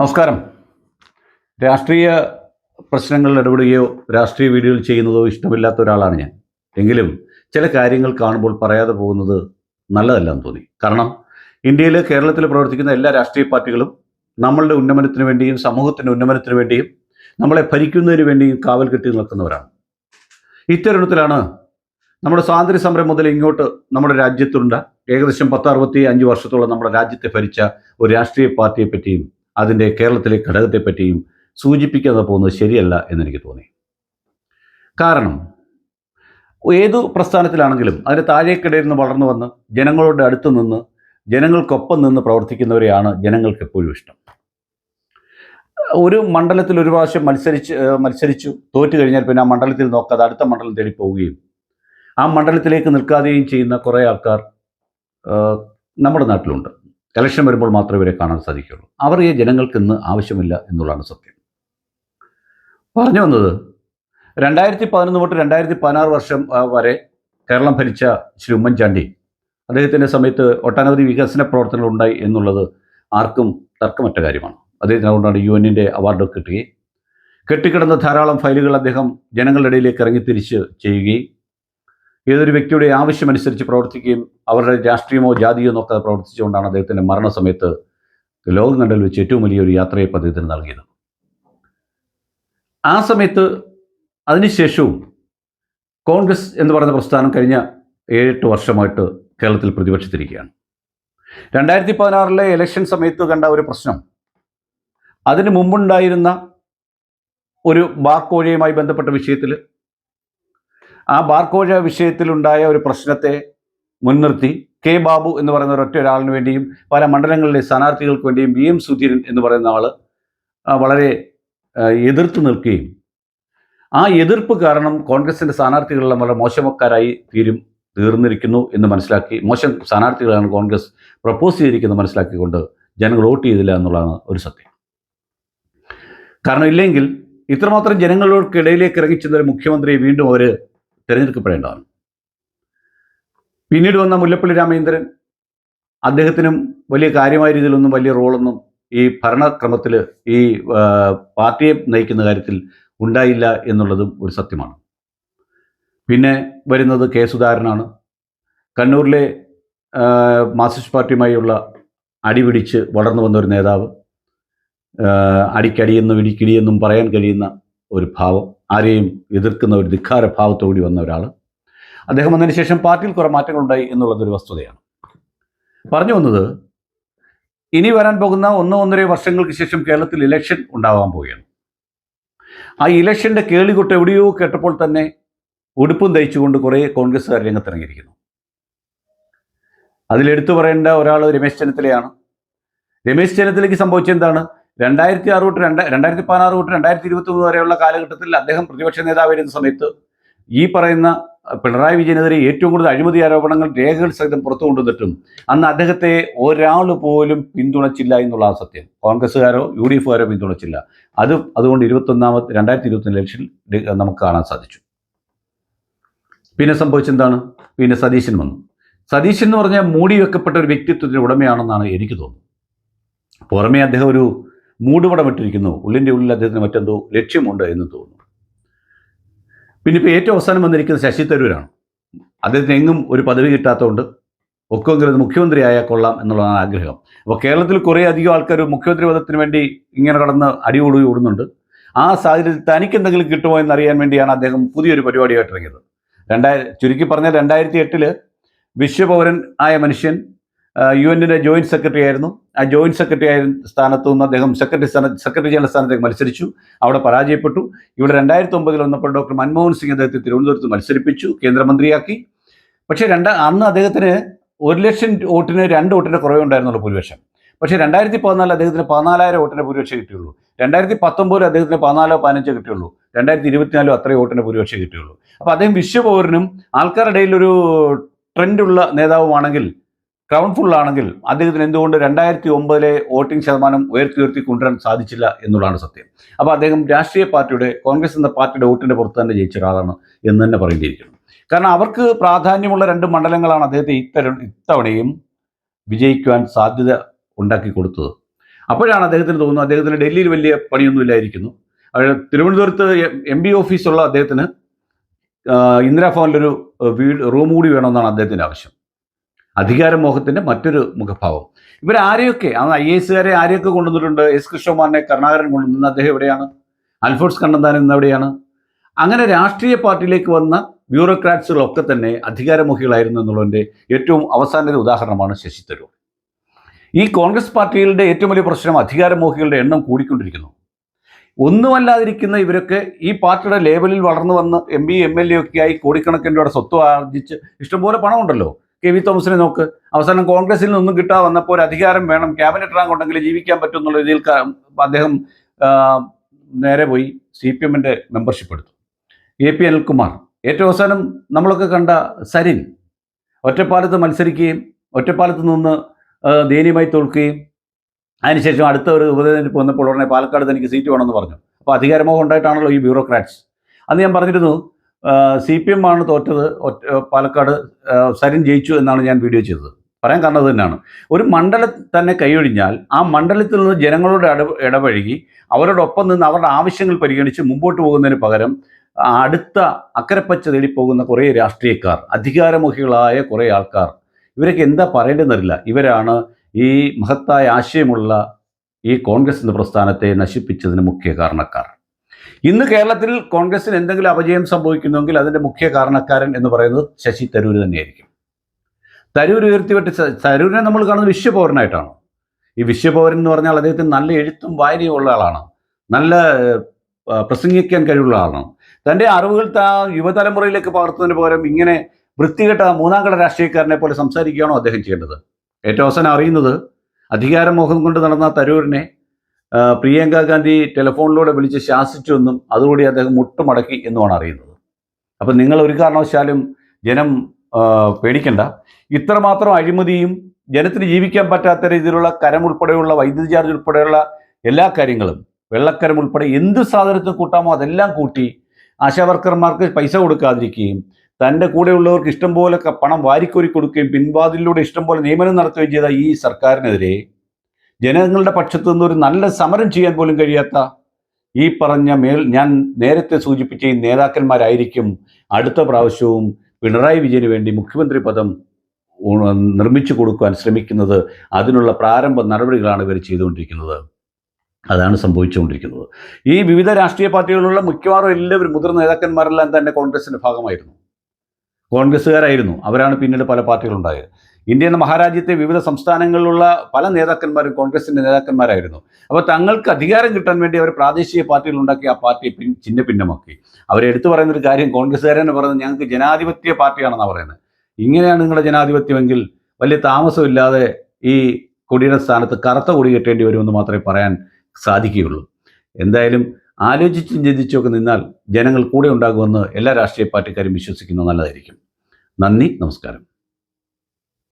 നമസ്കാരം. രാഷ്ട്രീയ പ്രശ്നങ്ങളിൽ ഇടപെടുകയോ രാഷ്ട്രീയ വീഡിയോയിൽ ചെയ്യുന്നതോ ഇഷ്ടമില്ലാത്ത ഒരാളാണ് ഞാൻ. എങ്കിലും ചില കാര്യങ്ങൾ കാണുമ്പോൾ പറയാതെ പോകുന്നത് നല്ലതല്ലെന്ന് തോന്നി. കാരണം ഇന്ത്യയിൽ കേരളത്തിൽ പ്രവർത്തിക്കുന്ന എല്ലാ രാഷ്ട്രീയ പാർട്ടികളും നമ്മളുടെ ഉന്നമനത്തിന് വേണ്ടിയും സമൂഹത്തിന്റെ ഉന്നമനത്തിന് വേണ്ടിയും നമ്മളെ ഭരിക്കുന്നതിന് വേണ്ടിയും കാവൽ കെട്ടി നിൽക്കുന്നവരാണ്. ഇത്തരുണത്തിലാണ് നമ്മുടെ സ്വാതന്ത്ര്യ സമരം മുതൽ ഇങ്ങോട്ട് നമ്മുടെ രാജ്യത്തുണ്ട്. ഏകദേശം പത്ത് അറുപത്തി അഞ്ച് വർഷത്തോളം നമ്മുടെ രാജ്യത്തെ ഭരിച്ച ഒരു രാഷ്ട്രീയ പാർട്ടിയെ പറ്റിയും അതിന്റെ കേരളത്തിലെ ഘടകത്തെ പറ്റിയും സൂചിപ്പിക്കാതെ പോകുന്നത് ശരിയല്ല എന്നെനിക്ക് തോന്നി. കാരണം ഏതു പ്രസ്ഥാനത്തിലാണെങ്കിലും അതിന് താഴേക്കിടയിൽ നിന്ന് വളർന്നു വന്ന് ജനങ്ങളുടെ അടുത്ത് നിന്ന് ജനങ്ങൾക്കൊപ്പം നിന്ന് പ്രവർത്തിക്കുന്നവരെയാണ് ജനങ്ങൾക്ക് എപ്പോഴും ഇഷ്ടം. ഒരു മണ്ഡലത്തിൽ ഒരു പ്രാവശ്യം മത്സരിച്ച് മത്സരിച്ചു തോറ്റു കഴിഞ്ഞാൽ പിന്നെ ആ മണ്ഡലത്തിൽ നോക്കാതെ അടുത്ത മണ്ഡലം തേടി പോവുകയും ആ മണ്ഡലത്തിലേക്ക് നിൽക്കാതെയും ചെയ്യുന്ന കുറേ ആൾക്കാർ നമ്മുടെ നാട്ടിലുണ്ട്. ഇലക്ഷൻ വരുമ്പോൾ മാത്രമേ ഇവരെ കാണാൻ സാധിക്കുകയുള്ളൂ. അവർ ഈ ജനങ്ങൾക്ക് ഇന്ന് ആവശ്യമില്ല എന്നുള്ളതാണ് സത്യം. പറഞ്ഞു വന്നത് രണ്ടായിരത്തി പതിനൊന്ന് തൊട്ട് രണ്ടായിരത്തി പതിനാറ് വർഷം വരെ കേരളം ഭരിച്ച ശ്രീ ഉമ്മൻചാണ്ടി അദ്ദേഹത്തിന്റെ സമയത്ത് ഒട്ടനവധി വികസന പ്രവർത്തനങ്ങൾ ഉണ്ടായി എന്നുള്ളത് ആർക്കും തർക്കമറ്റ കാര്യമാണ്. അദ്ദേഹത്തിന് അതുകൊണ്ടാണ് യു എന്നിന്റെ അവാർഡൊക്കെ കിട്ടുകയും കെട്ടിക്കിടന്ന ധാരാളം ഫയലുകൾ അദ്ദേഹം ജനങ്ങളുടെ ഇടയിലേക്ക് ഇറങ്ങി ഇറങ്ങിത്തിരിച്ച് ചെയ്യുകയും ഏതൊരു വ്യക്തിയുടെ ആവശ്യമനുസരിച്ച് പ്രവർത്തിക്കുകയും അവരുടെ രാഷ്ട്രീയമോ ജാതിയോ നോക്കാതെ പ്രവർത്തിച്ചുകൊണ്ടാണ് അദ്ദേഹത്തിന്റെ മരണസമയത്ത് ലോകം കണ്ടൽ വെച്ച് ഏറ്റവും വലിയൊരു യാത്രയെ അദ്ദേഹത്തിന് നൽകിയത്. ആ സമയത്ത് അതിനുശേഷവും കോൺഗ്രസ് എന്ന് പറയുന്ന പ്രസ്ഥാനം കഴിഞ്ഞ ഏഴെട്ട് വർഷമായിട്ട് കേരളത്തിൽ പ്രതിപക്ഷത്തിരിക്കുകയാണ്. രണ്ടായിരത്തി പതിനാറിലെ ഇലക്ഷൻ സമയത്ത് കണ്ട ഒരു പ്രശ്നം. അതിന് മുമ്പുണ്ടായിരുന്ന ഒരു ബാർക്കോഴയുമായി ബന്ധപ്പെട്ട വിഷയത്തിൽ ആ ബാർക്കോഴ വിഷയത്തിലുണ്ടായ ഒരു പ്രശ്നത്തെ മുൻനിർത്തി കെ ബാബു എന്ന് പറയുന്ന ഒരൊറ്റ ഒരാളിന് വേണ്ടിയും പല മണ്ഡലങ്ങളിലെ സ്ഥാനാർത്ഥികൾക്ക് വേണ്ടിയും വി എം സുധീരൻ എന്ന് പറയുന്ന ആൾ വളരെ എതിർത്തു നിൽക്കുകയും ആ എതിർപ്പ് കാരണം കോൺഗ്രസിന്റെ സ്ഥാനാർത്ഥികളെല്ലാം വളരെ മോശമക്കാരായി തീരും തീർന്നിരിക്കുന്നു എന്ന് മനസ്സിലാക്കി മോശം സ്ഥാനാർത്ഥികളാണ് കോൺഗ്രസ് പ്രപ്പോസ് ചെയ്തിരിക്കുന്നത് മനസ്സിലാക്കിക്കൊണ്ട് ജനങ്ങൾ വോട്ട് ചെയ്തില്ല എന്നുള്ളതാണ് ഒരു സത്യം. കാരണം ഇല്ലെങ്കിൽ ഇത്രമാത്രം ജനങ്ങൾക്കിടയിലേക്ക് ഇറങ്ങിച്ചെന്ന ഒരു മുഖ്യമന്ത്രിയെ വീണ്ടും അവർ തിരഞ്ഞെടുക്കപ്പെടേണ്ടതാണ്. പിന്നീട് വന്ന മുല്ലപ്പള്ളി രാമചന്ദ്രൻ അദ്ദേഹത്തിനും വലിയ കാര്യമായ രീതിയിലൊന്നും വലിയ റോളൊന്നും ഈ ഭരണക്രമത്തിൽ ഈ പാർട്ടിയെ നയിക്കുന്ന കാര്യത്തിൽ ഉണ്ടായില്ല എന്നുള്ളതും ഒരു സത്യമാണ്. പിന്നെ വരുന്നത് കെ സുധാകരനാണ്. കണ്ണൂരിലെ മാർസിസ്റ്റ് പാർട്ടിയുമായുള്ള അടിപിടിച്ച് വളർന്നു വന്ന ഒരു നേതാവ് അടിക്കടിയെന്നും ഇടിക്കിടിയെന്നും പറയാൻ കഴിയുന്ന ഒരു ഭാവം. ആരെയും എതിർക്കുന്ന ഒരു ധിക്കാര ഭാവത്തോടി വന്ന ഒരാൾ അദ്ദേഹം വന്നതിന് ശേഷം പാർട്ടിയിൽ കുറേ മാറ്റങ്ങളുണ്ടായി എന്നുള്ളതൊരു വസ്തുതയാണ്. പറഞ്ഞു വന്നത് ഇനി വരാൻ പോകുന്ന ഒന്നോ ഒന്നര വർഷങ്ങൾക്ക് ശേഷം കേരളത്തിൽ ഇലക്ഷൻ ഉണ്ടാവാൻ പോവുകയാണ്. ആ ഇലക്ഷന്റെ കേളികൊട്ട് എവിടെയോ കേട്ടപ്പോൾ തന്നെ ഉടുപ്പും തയ്ച്ചുകൊണ്ട് കുറേ കോൺഗ്രസ്സുകാർ രംഗത്തിറങ്ങിയിരിക്കുന്നു. അതിലെടുത്തു പറയേണ്ട ഒരാൾ രമേശ് ചെന്നിത്തലയാണ്. രമേശ് ചെന്നിത്തലയ്ക്ക് സംഭവിച്ചത് എന്താണ്? രണ്ടായിരത്തി ആറ് തൊട്ട് രണ്ട് രണ്ടായിരത്തി പതിനാറ് തൊട്ട് രണ്ടായിരത്തി ഇരുപത്തി മൂന്ന് വരെയുള്ള കാലഘട്ടത്തിൽ അദ്ദേഹം പ്രതിപക്ഷ നേതാവായിരുന്ന സമയത്ത് ഈ പറയുന്ന പിണറായി വിജയനെതിരെ ഏറ്റവും കൂടുതൽ അഴിമതി ആരോപണങ്ങൾ രേഖകൾ സഹിതം പുറത്തു കൊണ്ടുവന്നിട്ടും അന്ന് അദ്ദേഹത്തെ ഒരാൾ പോലും പിന്തുണച്ചില്ല എന്നുള്ള ആ സത്യം. കോൺഗ്രസ്സുകാരോ യു ഡി എഫുകാരോ പിന്തുണച്ചില്ല. അത് അതുകൊണ്ട് ഇരുപത്തൊന്നാമത് രണ്ടായിരത്തി ഇരുപത്തൊന്ന് ഇലക്ഷനിൽ ഡി- നമുക്ക് കാണാൻ സാധിച്ചു. പിന്നെ സംഭവിച്ചെന്താണ്? പിന്നെ സതീശൻ വന്നു. സതീശൻ എന്ന് പറഞ്ഞാൽ മൂടി വെക്കപ്പെട്ട ഒരു വ്യക്തിത്വത്തിന് ഉടമയാണെന്നാണ് എനിക്ക് തോന്നുന്നത്. പുറമേ അദ്ദേഹം ഒരു മൂടുപടം ഇട്ടിരിക്കുന്നു ഉള്ളിന്റെ ഉള്ളിൽ അദ്ദേഹത്തിന് മറ്റെന്തോ ലക്ഷ്യമുണ്ട് എന്ന് തോന്നുന്നു. പിന്നെ ഇപ്പോൾ ഏറ്റവും അവസാനം വന്നിരിക്കുന്നത് ശശി തരൂരാണ്. അദ്ദേഹത്തിന് എങ്ങും ഒരു പദവി കിട്ടാത്തതുകൊണ്ട് ഒക്കെങ്കിലും മുഖ്യമന്ത്രിയായാൽ കൊള്ളാം എന്നുള്ളതാണ് ആഗ്രഹം. അപ്പോൾ കേരളത്തിൽ കുറേ അധികം ആൾക്കാർ മുഖ്യമന്ത്രി പദത്തിന് വേണ്ടി ഇങ്ങനെ കടന്ന് അടിയോടി ഓടുന്നുണ്ട്. ആ സാഹചര്യത്തിൽ തനിക്ക് എന്തെങ്കിലും കിട്ടുമോ എന്നറിയാൻ വേണ്ടിയാണ് അദ്ദേഹം പുതിയൊരു പരിപാടിയായിട്ട് ഇറങ്ങിയത് രണ്ടായിരം ചുരുക്കി പറഞ്ഞാൽ രണ്ടായിരത്തി എട്ടിൽ വിശ്വപൗരൻ ആയ മനുഷ്യൻ യു എന്നിന്റെ ജോയിന്റ് സെക്രട്ടറി ആയിരുന്നു. ആ ജോയിന്റ് സെക്രട്ടറി ആയ സ്ഥാനത്ത് നിന്ന് അദ്ദേഹം സെക്രട്ടറി സ്ഥാന സെക്രട്ടറി ജനറൽ സ്ഥാനത്തേക്ക് മത്സരിച്ചു. അവിടെ പരാജയപ്പെട്ടു. ഇവിടെ രണ്ടായിരത്തി ഒമ്പതിൽ വന്നപ്പോൾ ഡോക്ടർ മൻമോഹൻ സിംഗ് അദ്ദേഹത്തെ തിരുവനന്തപുരത്ത് മത്സരിപ്പിച്ചു കേന്ദ്രമന്ത്രിയാക്കി. പക്ഷേ രണ്ട് അന്ന് അദ്ദേഹത്തിന് ഒരു ലക്ഷം വോട്ടിന് രണ്ട് വോട്ടിന്റെ കുറവുണ്ടായിരുന്നുള്ളൂ ഭൂരിപക്ഷം. പക്ഷേ രണ്ടായിരത്തി പതിനാലിൽ അദ്ദേഹത്തിന് പതിനാലായിരം വോട്ടിന്റെ ഭൂരിപക്ഷം കിട്ടിയുള്ളൂ. രണ്ടായിരത്തി പത്തൊമ്പതിൽ അദ്ദേഹത്തിന് പതിനാലോ പതിനഞ്ചോ കിട്ടിയുള്ളൂ. രണ്ടായിരത്തി ഇരുപത്തിനാലോ അത്രയും വോട്ടിന്റെ ഭൂരിപക്ഷം കിട്ടിയുള്ളൂ. അപ്പോൾ അദ്ദേഹം വിശ്വപൗരനും ആൾക്കാരുടെ ഇടയിൽ ഒരു ട്രെൻഡുള്ള നേതാവുമാണെങ്കിൽ ക്രൗൺ ആണെങ്കിൽ അദ്ദേഹത്തിന് എന്തുകൊണ്ട് രണ്ടായിരത്തി ഒമ്പതിലെ വോട്ടിംഗ് ശതമാനം ഉയർത്തി ഉയർത്തി കൊണ്ടുവരാൻ സാധിച്ചില്ല എന്നുള്ളതാണ് സത്യം. അപ്പോൾ അദ്ദേഹം രാഷ്ട്രീയ പാർട്ടിയുടെ കോൺഗ്രസ് എന്ന പാർട്ടിയുടെ വോട്ടിന്റെ പുറത്ത് തന്നെ ജയിച്ച ഒരാളാണ് എന്ന് തന്നെ പറയേണ്ടിയിരിക്കുന്നു കാരണം അവർക്ക് പ്രാധാന്യമുള്ള രണ്ട് മണ്ഡലങ്ങളാണ് അദ്ദേഹത്തെ ഇത്തര ഇത്തവണയും വിജയിക്കുവാൻ സാധ്യത ഉണ്ടാക്കി കൊടുത്തത്. അപ്പോഴാണ് അദ്ദേഹത്തിന് തോന്നുന്നത് അദ്ദേഹത്തിന് ഡൽഹിയിൽ വലിയ പണിയൊന്നുമില്ലായിരിക്കുന്നു. തിരുവനന്തപുരത്ത് എം ബി ഓഫീസുള്ള അദ്ദേഹത്തിന് ഇന്ദിരാഭവനിലൊരു വീട് റൂം കൂടി വേണമെന്നാണ് അദ്ദേഹത്തിന്റെ ആവശ്യം. അധികാരമോഹത്തിന്റെ മറ്റൊരു മുഖഭാവം. ഇവരാരെയൊക്കെ അന്ന് ഐ എസുകാരെ ആരെയൊക്കെ കൊണ്ടുവന്നിട്ടുണ്ട്? എസ് കൃഷ്ണകുമാറിനെ കരുണാകരൻ കൊണ്ടുവന്നു അദ്ദേഹം എവിടെയാണ്? അൽഫോൺസ് കണ്ണന്താനം ഇന്ന് എവിടെയാണ്? അങ്ങനെ രാഷ്ട്രീയ പാർട്ടിയിലേക്ക് വന്ന ബ്യൂറോക്രാറ്റ്സുകളൊക്കെ തന്നെ അധികാരമോഹികളായിരുന്നു എന്നുള്ളതിന്റെ ഏറ്റവും അവസാനത്തെ ഉദാഹരണമാണ് ശശി തരൂർ. ഈ കോൺഗ്രസ് പാർട്ടികളുടെ ഏറ്റവും വലിയ പ്രശ്നം അധികാരമോഹികളുടെ എണ്ണം കൂടിക്കൊണ്ടിരിക്കുന്നു. ഒന്നുമല്ലാതിരിക്കുന്ന ഇവരൊക്കെ ഈ പാർട്ടിയുടെ ലേബലിൽ വളർന്നു വന്ന് M P M L A ഒക്കെ ആയി കോടിക്കണക്കിന് രൂപയുടെ സ്വത്ത് ആർജിച്ച് ഇഷ്ടംപോലെ പണമുണ്ടല്ലോ. കെ വി തോമസിനെ നോക്ക്. അവസാനം കോൺഗ്രസിൽ നിന്നും കിട്ടാതെ വന്നപ്പോൾ ഒരു അധികാരം വേണം. ക്യാബിനറ്റ് റാങ്ക് ഉണ്ടെങ്കിൽ ജീവിക്കാൻ പറ്റും എന്നുള്ള രീതിയിൽ അദ്ദേഹം നേരെ പോയി സി പി എമ്മിന്റെ മെമ്പർഷിപ്പ് എടുത്തു. A P Anilkumar. ഏറ്റവും അവസാനം നമ്മളൊക്കെ കണ്ട സരിൻ ഒറ്റപ്പാലത്ത് മത്സരിക്കുകയും ഒറ്റപ്പാലത്ത് നിന്ന് ദയനീയമായി തോൽക്കുകയും അതിനുശേഷം അടുത്ത ഒരു ഉപതെരഞ്ഞെടുപ്പ് വന്നപ്പോൾ ഉടനെ പാലക്കാട് തനിക്ക് സീറ്റ് വേണമെന്ന് പറഞ്ഞു. അപ്പോൾ അധികാരമോഹം ഉണ്ടായിട്ടാണല്ലോ ഈ ബ്യൂറോക്രാറ്റ്സ്. അന്ന് ഞാൻ പറഞ്ഞിരുന്നു സി പി എം ആണ് തോറ്റത് പാലക്കാട് സരിൻ ജയിച്ചു എന്നാണ് ഞാൻ വീഡിയോ ചെയ്തത്. പറയാൻ കാരണം തന്നെയാണ്. ഒരു മണ്ഡലം തന്നെ കൈയൊഴിഞ്ഞാൽ ആ മണ്ഡലത്തിൽ നിന്ന് ജനങ്ങളോട് ഇട ഇടപഴകി അവരോടൊപ്പം നിന്ന് അവരുടെ ആവശ്യങ്ങൾ പരിഗണിച്ച് മുമ്പോട്ട് പോകുന്നതിന് പകരം അടുത്ത അക്കരപ്പച്ച തേടി പോകുന്ന കുറേ രാഷ്ട്രീയക്കാർ അധികാരമുഖികളായ കുറേ ആൾക്കാർ ഇവരൊക്കെ എന്താ പറയേണ്ടതെന്നറിയില്ല. ഇവരാണ് ഈ മഹത്തായ ആശയമുള്ള ഈ കോൺഗ്രസ് എന്ന പ്രസ്ഥാനത്തെ നശിപ്പിച്ചതിന് മുഖ്യ കാരണക്കാർ. ഇന്ന് കേരളത്തിൽ കോൺഗ്രസിന് എന്തെങ്കിലും അപജയം സംഭവിക്കുന്നുവെങ്കിൽ അതിന്റെ മുഖ്യ കാരണക്കാരൻ എന്ന് പറയുന്നത് ശശി തരൂർ തന്നെയായിരിക്കും. തരൂർ ഉയർത്തിവിട്ട് തരൂരിനെ നമ്മൾ കാണുന്നത് വിശ്വപൗരനായിട്ടാണ്. ഈ വിശ്വപൗരൻ എന്ന് പറഞ്ഞാൽ അദ്ദേഹത്തിന് നല്ല എഴുത്തും വായനയും ഉള്ള ആളാണ്. നല്ല പ്രസംഗിക്കാൻ കഴിവുള്ള ആളാണ്. തന്റെ അറിവുകൾ താ യുവതലമുറയിലേക്ക് പകർത്തുന്നതിന് പകരം ഇങ്ങനെ വൃത്തികെട്ട മൂന്നാം കട രാഷ്ട്രീയക്കാരനെ പോലെ സംസാരിക്കുകയാണോ അദ്ദേഹം ചെയ്യേണ്ടത്? ഏറ്റവും അവസാനം അറിയുന്നത് അധികാരമോഹം കൊണ്ട് നടന്ന തരൂരിനെ പ്രിയങ്ക ഗാന്ധി ടെലിഫോണിലൂടെ വിളിച്ച് ശാസിച്ചു എന്നും അതുകൂടി അദ്ദേഹം മുട്ടുമടക്കി എന്നുമാണ് അറിയുന്നത്. അപ്പം നിങ്ങൾ ഒരു കാരണവശാലും ജനം പേടിക്കണ്ട. ഇത്രമാത്രം അഴിമതിയും ജനത്തിന് ജീവിക്കാൻ പറ്റാത്ത രീതിയിലുള്ള കരം ഉൾപ്പെടെയുള്ള വൈദ്യുതി ചാർജ് ഉൾപ്പെടെയുള്ള എല്ലാ കാര്യങ്ങളും വെള്ളക്കരം ഉൾപ്പെടെ എന്ത് സാധനത്തിൽ കൂട്ടാമോ അതെല്ലാം കൂട്ടി ആശാവർക്കർമാർക്ക് പൈസ കൊടുക്കാതിരിക്കുകയും തന്റെ കൂടെയുള്ളവർക്ക് ഇഷ്ടം പോലെ ക- പണം വാരിക്കോരി കൊടുക്കുകയും പിൻവാതിലൂടെ ഇഷ്ടംപോലെ നിയമനം നടത്തുകയും ചെയ്ത ഈ സർക്കാരിനെതിരെ ജനങ്ങളുടെ പക്ഷത്തു നിന്ന് ഒരു നല്ല സമരം ചെയ്യാൻ പോലും കഴിയാത്ത ഈ പറഞ്ഞ മേൽ ഞാൻ നേരത്തെ സൂചിപ്പിച്ച ഈ നേതാക്കന്മാരായിരിക്കും അടുത്ത പ്രാവശ്യവും പിണറായി വിജയന് വേണ്ടി മുഖ്യമന്ത്രി പദം നിർമ്മിച്ചു കൊടുക്കുവാൻ ശ്രമിക്കുന്നത് അതിനുള്ള പ്രാരംഭ നടപടികളാണ് ഇവർ ചെയ്തുകൊണ്ടിരിക്കുന്നത്. അതാണ് സംഭവിച്ചുകൊണ്ടിരിക്കുന്നത്. ഈ വിവിധ രാഷ്ട്രീയ പാർട്ടികളിലുള്ള മിക്കവാറും എല്ലാവരും മുതിർന്ന നേതാക്കന്മാരെല്ലാം തന്നെ കോൺഗ്രസിന്റെ ഭാഗമായിരുന്നു. കോൺഗ്രസ്സുകാരായിരുന്നു. അവരാണ് പിന്നീട് പല പാർട്ടികളുണ്ടായത്. ഇന്ത്യ എന്ന മഹാരാജ്യത്തെ വിവിധ സംസ്ഥാനങ്ങളിലുള്ള പല നേതാക്കന്മാരും കോൺഗ്രസിന്റെ നേതാക്കന്മാരായിരുന്നു. അപ്പോൾ തങ്ങൾക്ക് അധികാരം കിട്ടാൻ വേണ്ടി അവർ പ്രാദേശിക പാർട്ടികൾ ഉണ്ടാക്കി ആ പാർട്ടിയെ പിൻ ചിഹ്ന ഭിന്നമാക്കി അവരെടുത്തു പറയുന്ന ഒരു കാര്യം കോൺഗ്രസ്സുകാരെന്ന് പറയുന്നത്. ഞങ്ങൾക്ക് ജനാധിപത്യ പാർട്ടിയാണെന്നാണ് പറയുന്നത്. ഇങ്ങനെയാണ് നിങ്ങളുടെ ജനാധിപത്യമെങ്കിൽ വലിയ താമസമില്ലാതെ ഈ കൊടിയുടെ സ്ഥാനത്ത് കറുത്ത കൊടി കെട്ടേണ്ടി വരുമെന്ന് മാത്രമേ പറയാൻ സാധിക്കുകയുള്ളൂ. എന്തായാലും ആലോചിച്ചും ചിന്തിച്ചുമൊക്കെ നിന്നാൽ ജനങ്ങൾ കൂടെ ഉണ്ടാകുമെന്ന് എല്ലാ രാഷ്ട്രീയ പാർട്ടിക്കാരും വിശ്വസിക്കുന്നത് നല്ലതായിരിക്കും. നന്ദി. നമസ്കാരം.